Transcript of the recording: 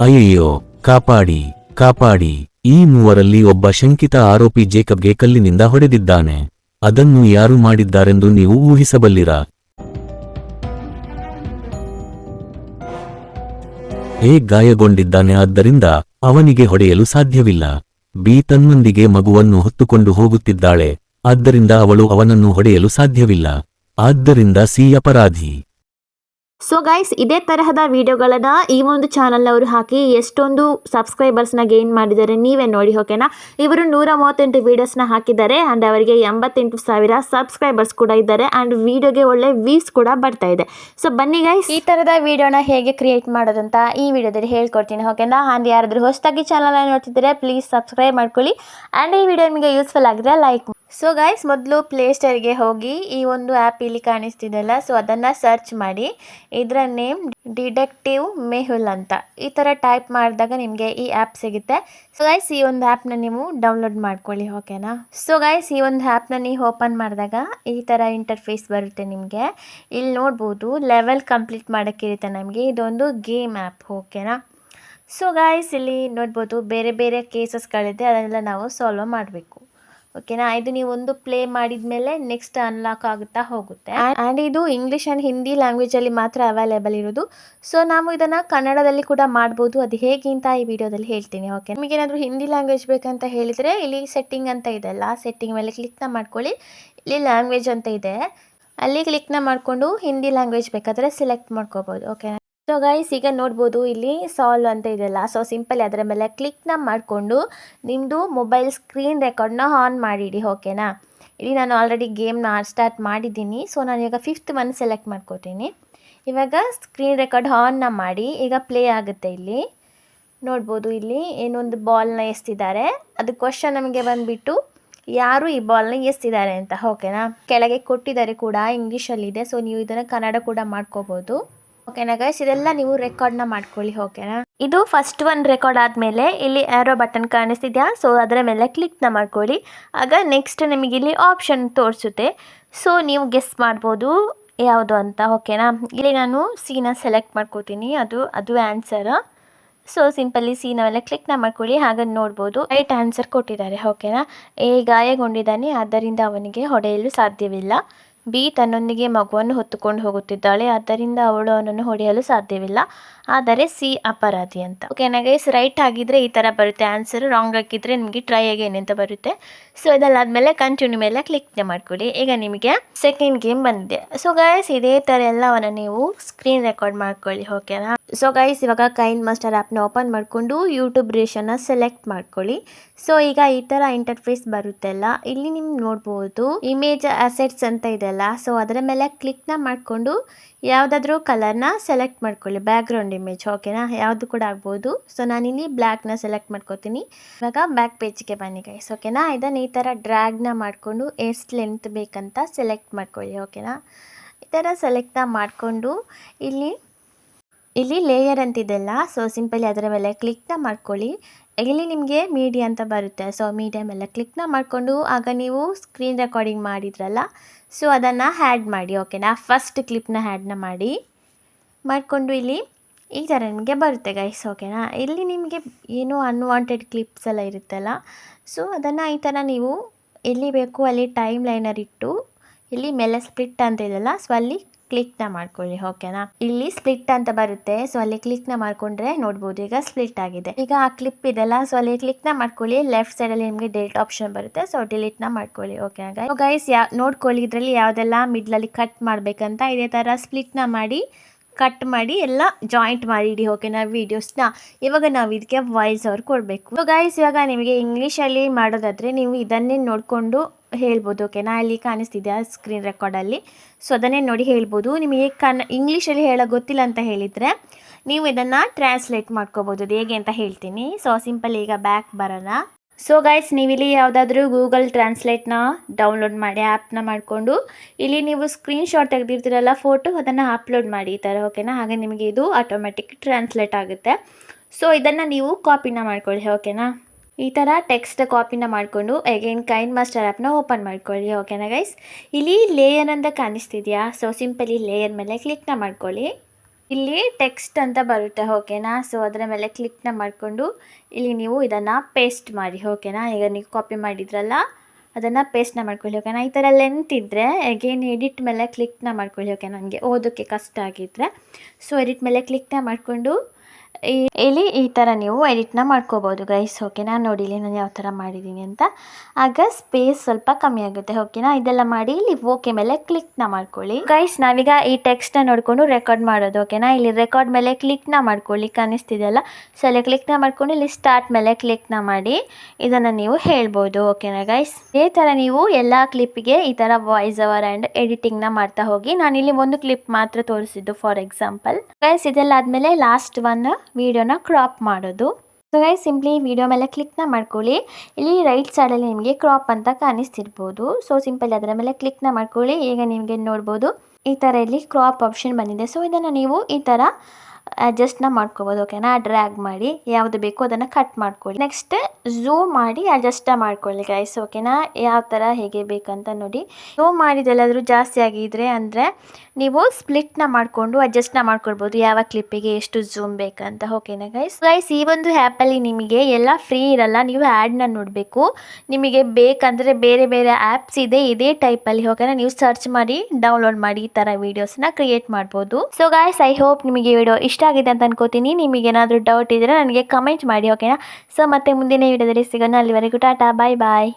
ಅಯ್ಯಯ್ಯೋ, ಕಾಪಾಡಿ ಕಾಪಾಡಿ. ಈ ಮೂವರಲ್ಲಿ ಒಬ್ಬ ಶಂಕಿತ ಆರೋಪಿ ಜೇಕಬ್ಗೆ ಕಲ್ಲಿನಿಂದ ಹೊಡೆದಿದ್ದಾನೆ. ಅದನ್ನು ಯಾರು ಮಾಡಿದ್ದಾರೆಂದು ನೀವು ಊಹಿಸಬಲ್ಲಿರಾ? ಹೇ, ಗಾಯಗೊಂಡಿದ್ದಾನೆ. ಆದ್ದರಿಂದ ಅವನಿಗೆ ಹೊಡೆಯಲು ಸಾಧ್ಯವಿಲ್ಲ. ಬಿ ತನ್ನೊಂದಿಗೆ ಮಗುವನ್ನು ಹೊತ್ತುಕೊಂಡು ಹೋಗುತ್ತಿದ್ದಾಳೆ. ಆದ್ದರಿಂದ ಅವಳು ಅವನನ್ನು ಹೊಡೆಯಲು ಸಾಧ್ಯವಿಲ್ಲ. ಆದ್ದರಿಂದ ಸಿ ಅಪರಾಧಿ. ಸೊ ಗೈಸ್ ಇದೇ ತರಹದ ವಿಡಿಯೋಗಳನ್ನು ಈ ಒಂದು ಚಾನಲ್ನವರು ಹಾಕಿ ಎಷ್ಟೊಂದು ಸಬ್ಸ್ಕ್ರೈಬರ್ಸ್ನ ಗೇನ್ ಮಾಡಿದ್ದಾರೆ ನೀವೇ ನೋಡಿ ಓಕೆನಾ ಇವರು ನೂರ ಮೂವತ್ತೆಂಟು ವೀಡಿಯೋಸ್ನ ಹಾಕಿದ್ದಾರೆ ಆ್ಯಂಡ್ ಅವರಿಗೆ ಎಂಬತ್ತೆಂಟು ಸಾವಿರ ಸಬ್ಸ್ಕ್ರೈಬರ್ಸ್ ಕೂಡ ಇದ್ದಾರೆ ಆ್ಯಂಡ್ ವಿಡಿಯೋಗೆ ಒಳ್ಳೆ ವ್ಯೂಸ್ ಕೂಡ ಬರ್ತಾ ಇದೆ. ಸೊ ಬನ್ನಿ ಗೈಸ್ ಈ ಥರದ ವಿಡಿಯೋನ ಹೇಗೆ ಕ್ರಿಯೇಟ್ ಮಾಡೋದಂತ ಈ ವಿಡಿಯೋದಲ್ಲಿ ಹೇಳ್ಕೊಡ್ತೀನಿ ಓಕೆನಾ ಆ್ಯಂಡ್ ಯಾರಾದರೂ ಹೊಸದಾಗಿ ಚಾನಲ್ನ ನೋಡ್ತಿದ್ದರೆ ಪ್ಲೀಸ್ ಸಬ್ಸ್ಕ್ರೈಬ್ ಮಾಡ್ಕೊಳ್ಳಿ. ಆ್ಯಂಡ್ ಈ ವಿಡಿಯೋ ನಿಮಗೆ ಯೂಸ್ಫುಲ್ ಆಗಿದ್ರೆ ಲೈಕ್ ಸೊ ಗೈಸ್ ಮೊದಲು ಪ್ಲೇಸ್ಟೋರ್ಗೆ ಹೋಗಿ ಈ ಒಂದು ಆ್ಯಪ್ ಇಲ್ಲಿ ಕಾಣಿಸ್ತಿದೆಯಲ್ಲ ಸೊ ಅದನ್ನು ಸರ್ಚ್ ಮಾಡಿ. ಇದರ ನೇಮ್ ಡಿಡೆಕ್ಟಿವ್ ಮೆಹುಲ್ ಅಂತ. ಈ ಥರ ಟೈಪ್ ಮಾಡಿದಾಗ ನಿಮಗೆ ಈ ಆ್ಯಪ್ ಸಿಗುತ್ತೆ. ಸೊ ಗೈಸ್ ಈ ಒಂದು ಆ್ಯಪ್ನ ನೀವು ಡೌನ್ಲೋಡ್ ಮಾಡ್ಕೊಳ್ಳಿ ಓಕೆನಾ ಸೊ ಗೈಸ್ ಈ ಒಂದು ಆ್ಯಪ್ನ ನೀವು ಓಪನ್ ಮಾಡಿದಾಗ ಈ ಥರ ಇಂಟರ್ಫೇಸ್ ಬರುತ್ತೆ ನಿಮಗೆ. ಇಲ್ಲಿ ನೋಡ್ಬೋದು ಲೆವೆಲ್ ಕಂಪ್ಲೀಟ್ ಮಾಡೋಕ್ಕಿರುತ್ತೆ ನಮಗೆ. ಇದೊಂದು ಗೇಮ್ ಆ್ಯಪ್ ಓಕೆನಾ ಸೊ ಗಾಯ್ಸ್ ಇಲ್ಲಿ ನೋಡ್ಬೋದು, ಬೇರೆ ಬೇರೆ ಕೇಸಸ್ಗಳಿದೆ ಅದನ್ನೆಲ್ಲ ನಾವು ಸಾಲ್ವ್ ಮಾಡಬೇಕು. ಓಕೆನಾ ಇದು ನೀವು ಒಂದು ಪ್ಲೇ ಮಾಡಿದ ಮೇಲೆ ನೆಕ್ಸ್ಟ್ ಅನ್ಲಾಕ್ ಆಗುತ್ತಾ ಹೋಗುತ್ತೆ. ಆ್ಯಂಡ್ ಇದು ಇಂಗ್ಲೀಷ್ ಆ್ಯಂಡ್ ಹಿಂದಿ ಲ್ಯಾಂಗ್ವೇಜಲ್ಲಿ ಮಾತ್ರ ಅವೈಲೇಬಲ್ ಇರೋದು. ಸೊ ನಾವು ಇದನ್ನು ಕನ್ನಡದಲ್ಲಿ ಕೂಡ ಮಾಡ್ಬೋದು. ಅದು ಹೇಗೆ ಅಂತ ಈ ವಿಡಿಯೋದಲ್ಲಿ ಹೇಳ್ತೀನಿ ಓಕೆ ನಿಮಗೇನಾದರೂ ಹಿಂದಿ ಲ್ಯಾಂಗ್ವೇಜ್ ಬೇಕಂತ ಹೇಳಿದರೆ ಇಲ್ಲಿ ಸೆಟ್ಟಿಂಗ್ ಅಂತ ಇದೆ ಅಲ್ಲ ಸೆಟ್ಟಿಂಗ್ ಮೇಲೆ ಕ್ಲಿಕ್ನ ಮಾಡ್ಕೊಳ್ಳಿ. ಇಲ್ಲಿ ಲ್ಯಾಂಗ್ವೇಜ್ ಅಂತ ಇದೆ. ಅಲ್ಲಿ ಕ್ಲಿಕ್ನ ಮಾಡಿಕೊಂಡು ಹಿಂದಿ ಲ್ಯಾಂಗ್ವೇಜ್ ಬೇಕಾದರೆ ಸೆಲೆಕ್ಟ್ ಮಾಡ್ಕೋಬೋದು ಓಕೆ ಸೊ ಗೈಸ್ ಈಗ ನೋಡ್ಬೋದು ಇಲ್ಲಿ ಸಾಲ್ವ್ ಅಂತ ಇದೆಯಲ್ಲ ಸೊ ಸಿಂಪಲ್ ಅದರ ಮೇಲೆ ಕ್ಲಿಕ್ನ ಮಾಡಿಕೊಂಡು ನಿಮ್ಮದು ಮೊಬೈಲ್ ಸ್ಕ್ರೀನ್ ರೆಕಾರ್ಡ್ನ ಆನ್ ಮಾಡಿಡಿ ಓಕೆನಾ ಇಲ್ಲಿ ನಾನು ಆಲ್ರೆಡಿ ಗೇಮ್ನ ಸ್ಟಾರ್ಟ್ ಮಾಡಿದ್ದೀನಿ. ಸೊ ನಾನು ಈಗ ಫಿಫ್ತ್ ಒನ್ ಸೆಲೆಕ್ಟ್ ಮಾಡ್ಕೋತೀನಿ. ಇವಾಗ ಸ್ಕ್ರೀನ್ ರೆಕಾರ್ಡ್ ಆನ್ನ ಮಾಡಿ, ಈಗ ಪ್ಲೇ ಆಗುತ್ತೆ ಇಲ್ಲಿ. ನೋಡ್ಬೋದು ಇಲ್ಲಿ ಏನೊಂದು ಬಾಲ್ನ ಎಸ್ತಿದ್ದಾರೆ. ಅದು ಕ್ವಶನ್ ನಮಗೆ ಬಂದುಬಿಟ್ಟು ಯಾರು ಈ ಬಾಲ್ನ ಎಸ್ತಿದ್ದಾರೆ ಅಂತ ಓಕೆನಾ ಕೆಳಗೆ ಕೊಟ್ಟಿದ್ದಾರೆ ಕೂಡ ಇಂಗ್ಲೀಷಲ್ಲಿದೆ ಸೊ ನೀವು ಇದನ್ನು ಕನ್ನಡ ಕೂಡ ಮಾಡ್ಕೋಬೋದು. ಓಕೆನಾ ಗೈಸ್ ಇದೆಲ್ಲ ನೀವು ರೆಕಾರ್ಡ್ನ ಮಾಡ್ಕೊಳ್ಳಿ ಓಕೆನಾ ಇದು ಫಸ್ಟ್ ಒನ್ ರೆಕಾರ್ಡ್ ಆದಮೇಲೆ ಇಲ್ಲಿ ಆ್ಯರೋ ಬಟನ್ ಕಾಣಿಸ್ತಿದ್ಯಾ? ಸೊ ಅದರ ಮೇಲೆ ಕ್ಲಿಕ್ನ ಮಾಡ್ಕೊಳ್ಳಿ. ಆಗ ನೆಕ್ಸ್ಟ್ ನಿಮಗೆ ಇಲ್ಲಿ ಆಪ್ಷನ್ ತೋರಿಸುತ್ತೆ. ಸೊ ನೀವು ಗೆಸ್ ಮಾಡ್ಬೋದು ಯಾವುದು ಅಂತ ಓಕೆನಾ ಇಲ್ಲಿ ನಾನು ಸೀನ ಸೆಲೆಕ್ಟ್ ಮಾಡ್ಕೋತೀನಿ. ಅದು ಅದು ಆನ್ಸರ್ ಸೊ ಸಿಂಪಲಿ ಸೀನ ಮೇಲೆ ಕ್ಲಿಕ್ನ ಮಾಡ್ಕೊಳ್ಳಿ ಹಾಗೆ ನೋಡ್ಬೋದು. ರೈಟ್ ಆನ್ಸರ್ ಕೊಟ್ಟಿದ್ದಾರೆ ಓಕೆನಾ ಏ ಗಾಯಗೊಂಡಿದ್ದಾನೆ, ಆದ್ದರಿಂದ ಅವನಿಗೆ ಹೊಡೆಯಲು ಸಾಧ್ಯವಿಲ್ಲ. ಬಿ ತನ್ನೊಂದಿಗೆ ಮಗುವನ್ನು ಹೊತ್ತುಕೊಂಡು ಹೋಗುತ್ತಿದ್ದಾಳೆ. ಆದ್ದರಿಂದ ಅವಳು ಅವನನ್ನು ಹೊಡೆಯಲು ಸಾಧ್ಯವಿಲ್ಲ. ಆದರೆ ಸಿ ಅಪರಾಧಿ ಅಂತ. ಓಕೆ ನಗೈಸ್ ರೈಟ್ ಆಗಿದ್ರೆ ಈ ಥರ ಬರುತ್ತೆ. ಆನ್ಸರ್ ರಾಂಗ್ ಹಾಕಿದ್ರೆ ನಿಮಗೆ ಟ್ರೈ ಅಗೇನ್ ಅಂತ ಬರುತ್ತೆ. ಸೊ ಇದಲ್ಲಾದಮೇಲೆ ಕಂಟಿನ್ಯೂ ಮೇಲೆ ಕ್ಲಿಕ್ ಮಾಡ್ಕೊಳ್ಳಿ. ಈಗ ನಿಮಗೆ ಸೆಕೆಂಡ್ ಗೇಮ್ ಬಂದಿದೆ. ಸೊ ಗೈಸ್ ಇದೇ ಥರ ಎಲ್ಲವನ್ನು ನೀವು ಸ್ಕ್ರೀನ್ ರೆಕಾರ್ಡ್ ಮಾಡ್ಕೊಳ್ಳಿ ಓಕೆನಾ ಸೊ ಗೈಸ್ ಇವಾಗ ಕೈನ್ ಮಾಸ್ಟರ್ ಆ್ಯಪ್ನ ಓಪನ್ ಮಾಡಿಕೊಂಡು ಯೂಟ್ಯೂಬ್ ರೇಷನ್ನ ಸೆಲೆಕ್ಟ್ ಮಾಡ್ಕೊಳ್ಳಿ. ಸೊ ಈಗ ಈ ಥರ ಇಂಟರ್ಫೇಸ್ ಬರುತ್ತಲ್ಲ ಇಲ್ಲಿ ನಿಮ್ಗೆ ನೋಡ್ಬೋದು ಇಮೇಜ್ ಅಸೆಟ್ಸ್ ಅಂತ ಇದೆಲ್ಲ ಸೊ ಅದರ ಮೇಲೆ ಕ್ಲಿಕ್ನ ಮಾಡಿಕೊಂಡು ಯಾವುದಾದ್ರೂ ಕಲರ್ನ ಸೆಲೆಕ್ಟ್ ಮಾಡ್ಕೊಳ್ಳಿ. ಬ್ಯಾಕ್ಗ್ರೌಂಡ್ ಇಮೇಜ್ ಓಕೆನಾ ಯಾವುದು ಕೂಡ ಆಗ್ಬೋದು. ಸೊ ನಾನಿಲ್ಲಿ ಬ್ಲ್ಯಾಕ್ನ ಸೆಲೆಕ್ಟ್ ಮಾಡ್ಕೋತೀನಿ. ಇವಾಗ ಬ್ಯಾಕ್ ಪೇಜ್ಗೆ ಬನ್ನಿ ಗೈಸ್ ಓಕೆನಾ ಇದನ್ನು ಈ ಥರ ಡ್ರ್ಯಾಗ್ನ ಮಾಡಿಕೊಂಡು ಎಷ್ಟು ಲೆಂತ್ ಬೇಕಂತ ಸೆಲೆಕ್ಟ್ ಮಾಡ್ಕೊಳ್ಳಿ, ಓಕೆನಾ? ಈ ಥರ ಸೆಲೆಕ್ಟ್ನ ಮಾಡಿಕೊಂಡು ಇಲ್ಲಿ ಇಲ್ಲಿ ಲೇಯರ್ ಅಂತಿದೆಲ್ಲ, ಸೊ ಸಿಂಪಲಿ ಅದರ ಮೇಲೆ ಕ್ಲಿಕ್ನ ಮಾಡ್ಕೊಳ್ಳಿ. ಇಲ್ಲಿ ನಿಮಗೆ ಮೀಡಿಯಾ ಅಂತ ಬರುತ್ತೆ, ಸೊ ಮೀಡಿಯಾ ಮೇಲೆ ಕ್ಲಿಕ್ನ ಮಾಡಿಕೊಂಡು ಆಗ ನೀವು ಸ್ಕ್ರೀನ್ ರೆಕಾರ್ಡಿಂಗ್ ಮಾಡಿದ್ರಲ್ಲ, ಸೊ ಅದನ್ನು ಹ್ಯಾಡ್ ಮಾಡಿ, ಓಕೆನಾ? ಫಸ್ಟ್ ಕ್ಲಿಪ್ನ ಹ್ಯಾಡ್ನ ಮಾಡಿ, ಮಾಡಿಕೊಂಡು ಇಲ್ಲಿ ಈ ಥರ ನಿಮಗೆ ಬರುತ್ತೆ ಗೈಸ್ ಓಕೆನಾ ಇಲ್ಲಿ ನಿಮಗೆ ಏನು ಅನ್ವಾಂಟೆಡ್ ಕ್ಲಿಪ್ಸ್ ಎಲ್ಲ ಇರುತ್ತಲ್ಲ? ಸೊ ಅದನ್ನು ಈ ಥರ ನೀವು ಎಲ್ಲಿ ಬೇಕು ಅಲ್ಲಿ ಟೈಮ್ ಲೈನರ್ ಇಟ್ಟು ಇಲ್ಲಿ ಮೇಲೆ ಸ್ಪ್ಲಿಟ್ ಅಂತ ಇದೆಯಲ್ಲ ಸೊ ಅಲ್ಲಿ ಕ್ಲಿಕ್ನ ಮಾಡ್ಕೊಳ್ಳಿ ಓಕೆನಾ ಇಲ್ಲಿ ಸ್ಪ್ಲಿಟ್ ಅಂತ ಬರುತ್ತೆ ಸೊ ಅಲ್ಲಿ ಕ್ಲಿಕ್ನ ಮಾಡ್ಕೊಂಡ್ರೆ ನೋಡ್ಬೋದು, ಈಗ ಸ್ಪ್ಲಿಟ್ ಆಗಿದೆ. ಈಗ ಆ ಕ್ಲಿಪ್ ಇದೆಲ್ಲ ಸೊ ಅಲ್ಲಿ ಕ್ಲಿಕ್ನ ಮಾಡ್ಕೊಳ್ಳಿ ಲೆಫ್ಟ್ ಸೈಡಲ್ಲಿ ನಿಮಗೆ ಡಿಲೀಟ್ ಆಪ್ಷನ್ ಬರುತ್ತೆ ಸೊ ಡಿಲೀಟ್ನ ಮಾಡ್ಕೊಳ್ಳಿ ಓಕೆ ಗೈಸ್ ಯಾ ನೋಡ್ಕೊಳ್ಳಿ, ಇದರಲ್ಲಿ ಯಾವುದೆಲ್ಲ ಮಿಡ್ಲಲ್ಲಿ ಕಟ್ ಮಾಡಬೇಕಂತ ಇದೇ ಥರ ಸ್ಪ್ಲಿಟ್ನ ಮಾಡಿ ಕಟ್ ಮಾಡಿ ಎಲ್ಲ ಜಾಯಿಂಟ್ ಮಾಡಿಡಿ ಓಕೆನಾ ವೀಡಿಯೋಸ್ನ ಇವಾಗ ನಾವು ಇದಕ್ಕೆ ವಾಯ್ಸ್ ಅವ್ರು ಕೊಡಬೇಕು. ಗೈಸ್ ಇವಾಗ ನಿಮಗೆ ಇಂಗ್ಲೀಷಲ್ಲಿ ಮಾಡೋದಾದರೆ ನೀವು ಇದನ್ನೇ ನೋಡಿಕೊಂಡು ಹೇಳ್ಬೋದು ಓಕೆನಾ ಅಲ್ಲಿ ಕಾಣಿಸ್ತಿದೆಯಾ ಸ್ಕ್ರೀನ್ ರೆಕಾರ್ಡಲ್ಲಿ ಸೊ ಅದನ್ನೇ ನೋಡಿ ಹೇಳ್ಬೋದು. ನಿಮಗೆ ಕನ್ನ ಇಂಗ್ಲೀಷಲ್ಲಿ ಹೇಳೋ ಗೊತ್ತಿಲ್ಲ ಅಂತ ಹೇಳಿದರೆ ನೀವು ಇದನ್ನು ಟ್ರಾನ್ಸ್ಲೇಟ್ ಮಾಡ್ಕೋಬೋದು. ಅದು ಹೇಗೆ ಅಂತ ಹೇಳ್ತೀನಿ. ಸೊ ಸಿಂಪಲ್ ಈಗ ಬ್ಯಾಕ್ ಬರೋಣ. ಸೊ ಗೈಸ್ ನೀವಿಲ್ಲಿ ಯಾವುದಾದ್ರೂ ಗೂಗಲ್ ಟ್ರಾನ್ಸ್ಲೇಟ್ನ ಡೌನ್ಲೋಡ್ ಮಾಡಿ ಆ್ಯಪ್ನ ಮಾಡಿಕೊಂಡು, ಇಲ್ಲಿ ನೀವು ಸ್ಕ್ರೀನ್ಶಾಟ್ ತೆಗೆದಿರ್ತೀರಲ್ಲ ಫೋಟೋ ಅದನ್ನು ಅಪ್ಲೋಡ್ ಮಾಡಿ ಈ ಥರ ಓಕೆನಾ ಹಾಗೆ ನಿಮಗೆ ಇದು ಆಟೋಮೆಟಿಕ್ ಟ್ರಾನ್ಸ್ಲೇಟ್ ಆಗುತ್ತೆ. ಸೊ ಇದನ್ನು ನೀವು ಕಾಪಿನ ಮಾಡ್ಕೊಳ್ಳಿ ಓಕೆನಾ ಈ ಥರ ಟೆಕ್ಸ್ಟ್ ಕಾಪಿನ ಮಾಡಿಕೊಂಡು ಅಗೇನ್ ಕೈನ್ ಮಾಸ್ಟರ್ ಆ್ಯಪ್ನ ಓಪನ್ ಮಾಡ್ಕೊಳ್ಳಿ ಓಕೆನಾ ಗೈಸ್ ಇಲ್ಲಿ ಲೇಯರ್ ಅಂತ ಕಾಣಿಸ್ತಿದೆಯಾ? ಸೊ ಸಿಂಪಲಿ ಲೇಯರ್ ಮೇಲೆ ಕ್ಲಿಕ್ನ ಮಾಡ್ಕೊಳ್ಳಿ. ಇಲ್ಲಿ ಟೆಕ್ಸ್ಟ್ ಅಂತ ಬರುತ್ತೆ ಓಕೆನಾ ಸೊ ಅದರ ಮೇಲೆ ಕ್ಲಿಕ್ನ ಮಾಡಿಕೊಂಡು ಇಲ್ಲಿ ನೀವು ಇದನ್ನು ಪೇಸ್ಟ್ ಮಾಡಿ ಓಕೆನಾ ಈಗ ನೀವು ಕಾಪಿ ಮಾಡಿದ್ರಲ್ಲ, ಅದನ್ನು ಪೇಸ್ಟ್ನ ಮಾಡ್ಕೊಳ್ಳಿ ಓಕೆನಾ ಈ ಥರ ಲೆಂತ್ ಇದ್ದರೆ ಅಗೇನ್ ಎಡಿಟ್ ಮೇಲೆ ಕ್ಲಿಕ್ನ ಮಾಡ್ಕೊಳ್ಳಿ ಓಕೆ ನನಗೆ ಓದೋಕ್ಕೆ ಕಷ್ಟ ಆಗಿದ್ದರೆ ಸೊ ಎಡಿಟ್ ಮೇಲೆ ಕ್ಲಿಕ್ನ ಮಾಡಿಕೊಂಡು ಇಲ್ಲಿ ಈ ಥರ ನೀವು ಎಡಿಟ್ನ ಮಾಡ್ಕೋಬೋದು ಗೈಸ್, ಓಕೆನಾ? ನೋಡಿ, ಇಲ್ಲಿ ನಾನು ಯಾವ ಥರ ಮಾಡಿದ್ದೀನಿ ಅಂತ. ಆಗ ಸ್ಪೇಸ್ ಸ್ವಲ್ಪ ಕಮ್ಮಿ ಆಗುತ್ತೆ, ಓಕೆನಾ? ಇದೆಲ್ಲ ಮಾಡಿ ಇಲ್ಲಿ ಓಕೆ ಮೇಲೆ ಕ್ಲಿಕ್ನ ಮಾಡ್ಕೊಳ್ಳಿ. ಗೈಸ್, ನಾವೀಗ ಈ ಟೆಕ್ಸ್ಟ್ನ ನೋಡಿಕೊಂಡು ರೆಕಾರ್ಡ್ ಮಾಡೋದು, ಓಕೆನಾ? ಇಲ್ಲಿ ರೆಕಾರ್ಡ್ ಮೇಲೆ ಕ್ಲಿಕ್ನ ಮಾಡ್ಕೊಳ್ಳಿ, ಕಾಣಿಸ್ತಿದೆಯಲ್ಲ? ಸೊ, ಅಲ್ಲಿ ಕ್ಲಿಕ್ನ ಮಾಡ್ಕೊಂಡು ಇಲ್ಲಿ ಸ್ಟಾರ್ಟ್ ಮೇಲೆ ಕ್ಲಿಕ್ನ ಮಾಡಿ ಇದನ್ನು ನೀವು ಹೇಳ್ಬೋದು, ಓಕೆನಾ ಗೈಸ್? ಇದೇ ಥರ ನೀವು ಎಲ್ಲ ಕ್ಲಿಪ್ಪಿಗೆ ಈ ಥರ ವಾಯ್ಸ್ ಅವರ್ ಆ್ಯಂಡ್ ಎಡಿಟಿಂಗ್ನ ಮಾಡ್ತಾ ಹೋಗಿ. ನಾನು ಇಲ್ಲಿ ಒಂದು ಕ್ಲಿಪ್ ಮಾತ್ರ ತೋರಿಸಿದ್ದು, ಫಾರ್ ಎಕ್ಸಾಂಪಲ್. ಗೈಸ್, ಇದೆಲ್ಲ ಆದಮೇಲೆ ಲಾಸ್ಟ್ ಒನ್ ವಿಡಿಯೋನ ಕ್ರಾಪ್ ಮಾಡೋದು. ಸೊ ಗೈ ಸಿಂಪ್ಲಿ ವಿಡಿಯೋ ಮೇಲೆ ಕ್ಲಿಕ್ನ ಮಾಡ್ಕೊಳ್ಳಿ. ಇಲ್ಲಿ ರೈಟ್ ಸೈಡಲ್ಲಿ ನಿಮಗೆ ಕ್ರಾಪ್ ಅಂತ ಕಾಣಿಸ್ತಿರ್ಬೋದು. ಸೊ ಸಿಂಪಲ್ ಅದರ ಮೇಲೆ ಕ್ಲಿಕ್ನ ಮಾಡ್ಕೊಳ್ಳಿ. ಈಗ ನಿಮಗೆ ನೋಡ್ಬೋದು. ಈ ಥರ ಇಲ್ಲಿ ಕ್ರಾಪ್ ಆಪ್ಷನ್ ಬಂದಿದೆ. ಸೊ ಇದನ್ನು ನೀವು ಈ ಥರ ಅಡ್ಜಸ್ಟ್ನ ಮಾಡ್ಕೋಬೋದು ಓಕೆನಾ ಡ್ರ್ಯಾಗ್ ಮಾಡಿ, ಯಾವ್ದು ಬೇಕೋ ಅದನ್ನು ಕಟ್ ಮಾಡ್ಕೊಳ್ಳಿ. ನೆಕ್ಸ್ಟ್ ಝೂಮ್ ಮಾಡಿ ಅಡ್ಜಸ್ಟ್ ಮಾಡ್ಕೊಳ್ಳಿ ಗೈಸ್ ಓಕೆನಾ ಯಾವ ಥರ ಹೇಗೆ ಬೇಕಂತ ನೋಡಿ. ಝೂಮ್ ಮಾಡಿದೆಲ್ಲಾದರೂ ಜಾಸ್ತಿ ಆಗಿದ್ರೆ ಅಂದರೆ ನೀವು ಸ್ಪ್ಲಿಟ್ನ ಮಾಡಿಕೊಂಡು ಅಡ್ಜಸ್ಟ್ನ ಮಾಡ್ಕೊಳ್ಬೋದು, ಯಾವ ಕ್ಲಿಪ್ಪಿಗೆ ಎಷ್ಟು ಝೂಮ್ ಬೇಕಂತ ಓಕೆನಾ ಗೈಸ್ ಗೈಸ್ ಈ ಒಂದು ಆ್ಯಪಲ್ಲಿ ನಿಮಗೆ ಎಲ್ಲ ಫ್ರೀ ಇರಲ್ಲ, ನೀವು ಆ್ಯಡ್ನ ನೋಡಬೇಕು. ನಿಮಗೆ ಬೇಕಂದರೆ ಬೇರೆ ಬೇರೆ ಆ್ಯಪ್ಸ್ ಇದೆ, ಇದೇ ಟೈಪಲ್ಲಿ ಓಕೆನಾ ನೀವು ಸರ್ಚ್ ಮಾಡಿ ಡೌನ್ಲೋಡ್ ಮಾಡಿ, ಈ ಥರ ವೀಡಿಯೋಸ್ನ ಕ್ರಿಯೇಟ್ ಮಾಡ್ಬೋದು. ಸೊ ಗಾಯ್ಸ್ ಐ ಹೋಪ್ ನಿಮಗೆ ವಿಡಿಯೋ ಇಷ್ಟ ಆಗಿದೆ ಅಂತ ಅನ್ಕೋತೀನಿ. ನಿಮಗೆ ಏನಾದರೂ ಡೌಟ್ ಇದ್ದರೆ ನನಗೆ ಕಮೆಂಟ್ ಮಾಡಿ ಓಕೆನಾ ಸೊ ಮತ್ತೆ ಮುಂದಿನ ವಿಡಿಯೋದಲ್ಲಿ ಸಿಗೋಣ. ಅಲ್ಲಿವರೆಗೂ ಟಾಟಾ ಬಾಯ್ ಬಾಯ್